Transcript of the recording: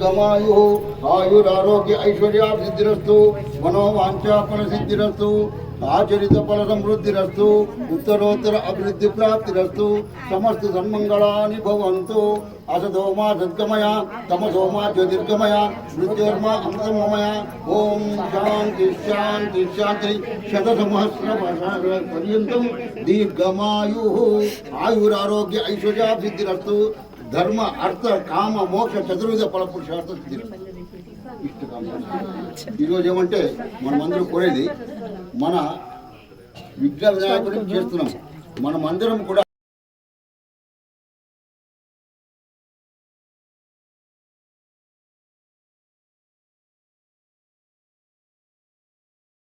గమాయు ఆయురారోగ్య ఐశ్వర్యాభివృద్ధిరస్తు మనోవాంఛాపన సిద్ధిరస్తు ఆచరిత ఫల సమృద్ధిరస్తు ఉత్తరోత్తర అభివృద్ధి ప్రాప్తిరస్తు సమస్త సన్మంగళాని భవంతు. అసదోమా సద్గమయ తమసోమా జ్యోతిర్గమయ మృత్యోర్మా అమృతమయ ఓం శాంతి శాంతి శాంతి. శత సహస్ర పర్యంతం దీర్ఘమాయు. ఆయురారోగ్య ఐశ్వర్యాభివృద్ధిరస్తు. ధర్మ అర్థ కామ మోక్ష చతుర్విధ ఫల పురుషార్థ సిద్ధి ఈరోజు ఏమంటే మనమందరూ కోరేది మన విఘ్న వినాయకుడిని చేస్తున్నాం. మనమందరం కూడా